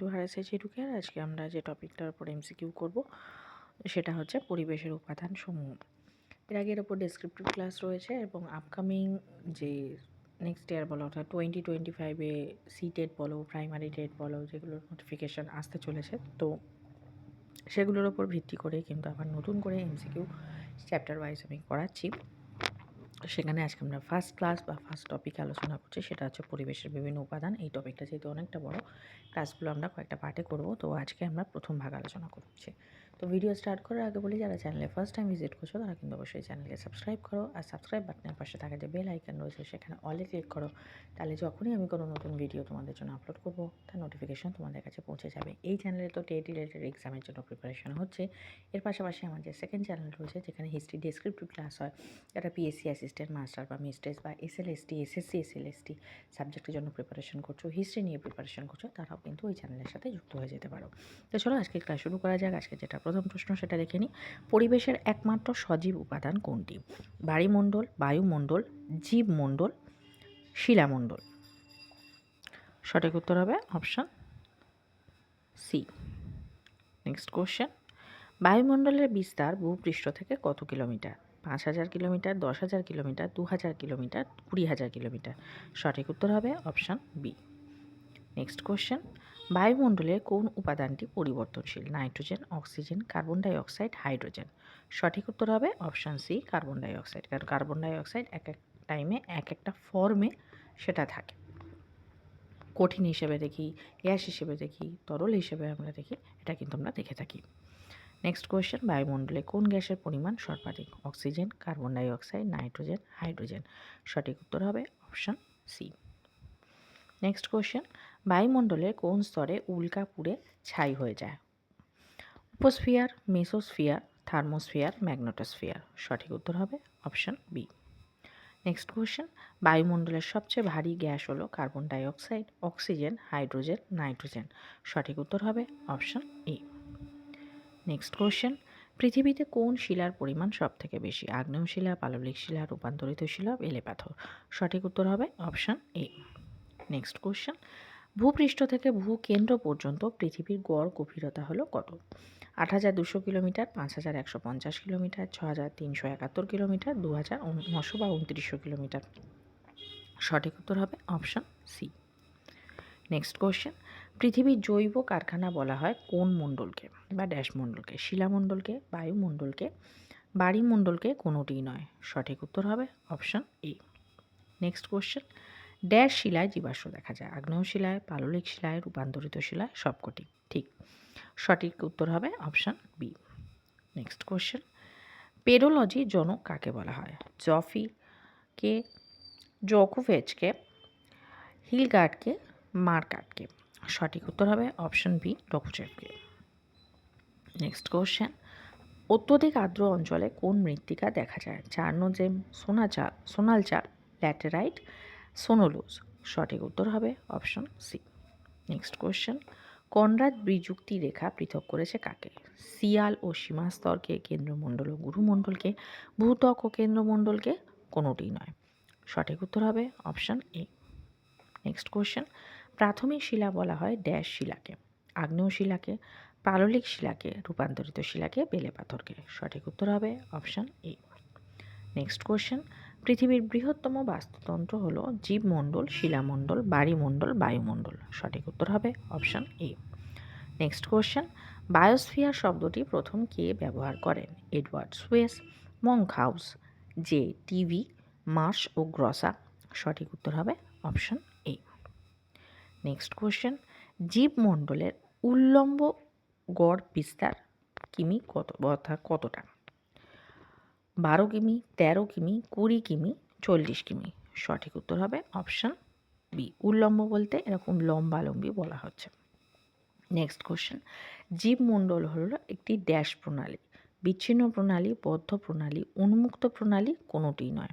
Two হারাসে ঢুকে আর আজকে আমরা যে টপিকটার উপর এমসিকিউ করব, সেটা হচ্ছে পরিবেশের উপাদান সমূহ এর আগে এর ওপর ডেসক্রিপটিভ ক্লাস রয়েছে এবং আপকামিং যে নেক্সট ইয়ার বলো, অর্থাৎ টোয়েন্টি টোয়েন্টি ফাইভে সি টেট বলো প্রাইমারি টেট বলো, যেগুলোর নোটিফিকেশান আসতে চলেছে, তো সেগুলোর ওপর ভিত্তি করে কিন্তু আবার নতুন করে এমসিকিউ চ্যাপ্টার ওয়াইজ আমি করাচ্ছি। সেখানে আজকে আমরা ফার্স্ট ক্লাস বা ফার্স্ট টপিক আলোচনা করছি, সেটা হচ্ছে পরিবেশের বিভিন্ন উপাদান। এই টপিকটা যেহেতু অনেকটা বড় ক্লাসগুলো আমরা কয়েকটা পার্টে করব। তো আজকে আমরা প্রথম ভাগ আলোচনা করছি। তো ভিডিও স্টার্ট করার আগে বলি, যারা চ্যানেলে ফার্স্ট টাইম ভিজিট করছ, তারা কিন্তু অবশ্যই চ্যানেলকে সাবস্ক্রাইব করো আর সাবস্ক্রাইব বাটনের পাশে থাকা যে বেল আইকন রয়েছে, সেখানে অলে ক্লিক করো। তাহলে যখনই আমি কোনো নতুন ভিডিও তোমাদের জন্য আপলোড করব, তার নোটিফিকেশন তোমাদের কাছে পৌঁছে যাবে। এই চ্যানেলে তো টেট রিলেটেড এক্সামের জন্য প্রিপারেশন হচ্ছে। এর পাশাপাশি আমার যে সেকেন্ড চ্যানেল রয়েছে, যেখানে হিস্ট্রি ডেসক্রিপটিভ ক্লাস হয় যারা পিএসসি অ্যাসিস্ট্যান্ট মাস্টার বা মিস্ট্রেস বা S L ST SSC S L ST সাবজেক্টের জন্য প্রিপারেশন করছ হিস্ট্রি নিয়ে প্রিপারেশন করছ, তারাও কিন্তু ওই চ্যানেলের সাথে যুক্ত হয়ে যেতে পারো। তো চলো আজকে ক্লাস শুরু করা যাক। আজকে যেটা প্রথম প্রশ্ন সেটা দেখে নিই। পরিবেশের একমাত্র সজীব উপাদান কোনটি? বায়ুমণ্ডল বায়ুমণ্ডল, জীবমণ্ডল, শিলামণ্ডল। সঠিক উত্তর হবে অপশান সি নেক্সট কোশ্চেন বায়ুমণ্ডলের বিস্তার ভূপৃষ্ঠ থেকে কত কিলোমিটার? পাঁচ হাজার কিলোমিটার, দশ হাজার কিলোমিটার, দু হাজার কিলোমিটার, কুড়ি হাজার কিলোমিটার? সঠিক উত্তর হবে অপশান বি। Next question. বায়ুমণ্ডলের কোন উপাদানটি পরিবর্তনশীল? Nitrogen, oxygen, carbon dioxide, hydrogen? সঠিক উত্তর হবে অপশান সি, কার্বন ডাইঅক্সাইড। কারণ কার্বন ডাইঅক্সাইড এক এক টাইমে এক একটা ফর্মে সেটা থাকে। কঠিন হিসেবে দেখি, গ্যাস হিসেবে দেখি, তরল হিসেবে আমরা দেখি, এটা কিন্তু আমরা দেখে থাকি। নেক্সট কোয়েশ্চেন বায়ুমণ্ডলে কোন গ্যাসের পরিমাণ সর্বাধিক? Oxygen, carbon dioxide, nitrogen, hydrogen? সঠিক উত্তর হবে অপশান সি। নেক্সট কোয়েশ্চেন বায়ুমণ্ডলের কোন স্তরে উল্কা পুড়ে ছাই হয়ে যায়? Troposphere, mesosphere, thermosphere, magnetosphere. সঠিক উত্তর হবে অপশান বি। নেক্সট কোয়েশ্চেন বায়ুমণ্ডলের সবচেয়ে ভারী গ্যাস হলো carbon dioxide, oxygen, hydrogen, nitrogen. সঠিক উত্তর হবে অপশান এ। নেক্সট কোয়েশ্চেন পৃথিবীতে কোন শিলার পরিমাণ সব থেকে বেশি? আগ্নেয় শিলা, পাললিক শিলা, রূপান্তরিত শিলা বেলে পাথর সঠিক উত্তর হবে অপশান এ নেক্সট কোয়েশ্চেন ভূপৃষ্ঠ থেকে ভূকেন্দ্র পর্যন্ত পৃথিবীর গড় গভীরতা হলো কত? আট হাজার দুশো কিলোমিটার, পাঁচ হাজার একশো পঞ্চাশ কিলোমিটার ছ হাজার তিনশো একাত্তর কিলোমিটার দু হাজার নশো বা উনত্রিশশো কিলোমিটার। সঠিক উত্তর হবে অপশান সি নেক্সট কোয়েশ্চেন পৃথিবীর জৈব কারখানা বলা হয় কোন মণ্ডলকে বা ড্যাশ মণ্ডলকে? শিলামণ্ডলকে বায়ুমণ্ডলকে বাড়িমণ্ডলকে কোনোটিই নয়। সঠিক উত্তর হবে option A. Next question dash শিলায় জীবাশ্ম দেখা যায়। আগ্নেয় শিলায়, পাললিক শিলায়, রূপান্তরিত শিলায় সবকটি। ঠিক। সঠিক উত্তর হবে option B next question pedology জনক কাকে বলা হয়? জফিকে জোকোভেজকে হিলগার্ডকে মার্কাটকে। সঠিক উত্তর হবে অপশন বি ডকুচেভকে নেক্সট কোশ্চেন অত্যধিক আর্দ্র অঞ্চলে কোন মৃত্তিকা দেখা যায়? চার্নোজেম সোনাচা সোনালচা ল্যাটেরাইট, সোনোলুজ? সঠিক উত্তর হবে option C next question Conrad বিযুক্তি রেখা পৃথক করেছে কাকে? সিয়াল ও সীমাস্তরকে, কেন্দ্রমণ্ডল ও গুরুমণ্ডলকে ভূতক ও কেন্দ্রমণ্ডলকে? কোনোটিই নয়। সঠিক উত্তর হবে অপশান এ নেক্সট কোশ্চেন প্রাথমিক শিলা বলা হয় ড্যাশ শিলাকে, আগ্নেয় শিলাকে, পাললিক শিলাকে, রূপান্তরিত শিলাকে বেলে পাথরকে। সঠিক উত্তর হবে অপশান এ। নেক্সট কোশ্চেন, পৃথিবীর বৃহত্তম বাস্তুতন্ত্র হল জীবমণ্ডল, শিলামণ্ডল, বাড়িমণ্ডল, বায়ুমণ্ডল। সঠিক উত্তর হবে option A. Next question biosphere শব্দটি প্রথম কে ব্যবহার করেন? Edward Suess Monkhouse J Tivy, Marsh ও গ্রসা। সঠিক উত্তর হবে অপশান নেক্সট কোশ্চেন জীবমণ্ডলের উল্লম্ব গড় বিস্তার কিমি কত অর্থাৎ কতটা? বারো কিমি, তেরো কিমি, কুড়ি কিমি, চল্লিশ কিমি। সঠিক উত্তর হবে অপশান বি। উল্লম্ব বলতে এরকম লম্বালম্বি বলা হচ্ছে। নেক্সট কোশ্চেন জীবমণ্ডল হলো একটি ড্যাশ প্রণালী। বিচ্ছিন্ন প্রণালী, বদ্ধ প্রণালী, উন্মুক্ত প্রণালী কোনোটিই নয়।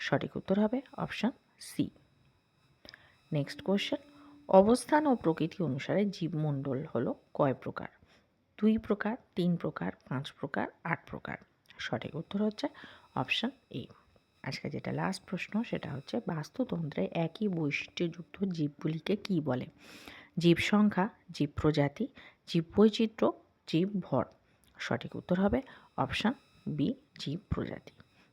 সঠিক উত্তর হবে অপশান সি। নেক্সট কোশ্চেন অবস্থান ও প্রকৃতি অনুসারে জীবমণ্ডল হল কয় প্রকার? দুই প্রকার, তিন প্রকার, পাঁচ প্রকার, আট প্রকার। সঠিক উত্তর হচ্ছে অপশান এ আজকে যেটা লাস্ট প্রশ্ন সেটা হচ্ছে বাস্তুতন্ত্রে একই বৈশিষ্ট্যযুক্ত জীবগুলিকে কি বলে? জীব সংখ্যা, জীব প্রজাতি, জীব বৈচিত্র্য, জীব ভর। সঠিক উত্তর হবে অপশান বি জীব প্রজাতি।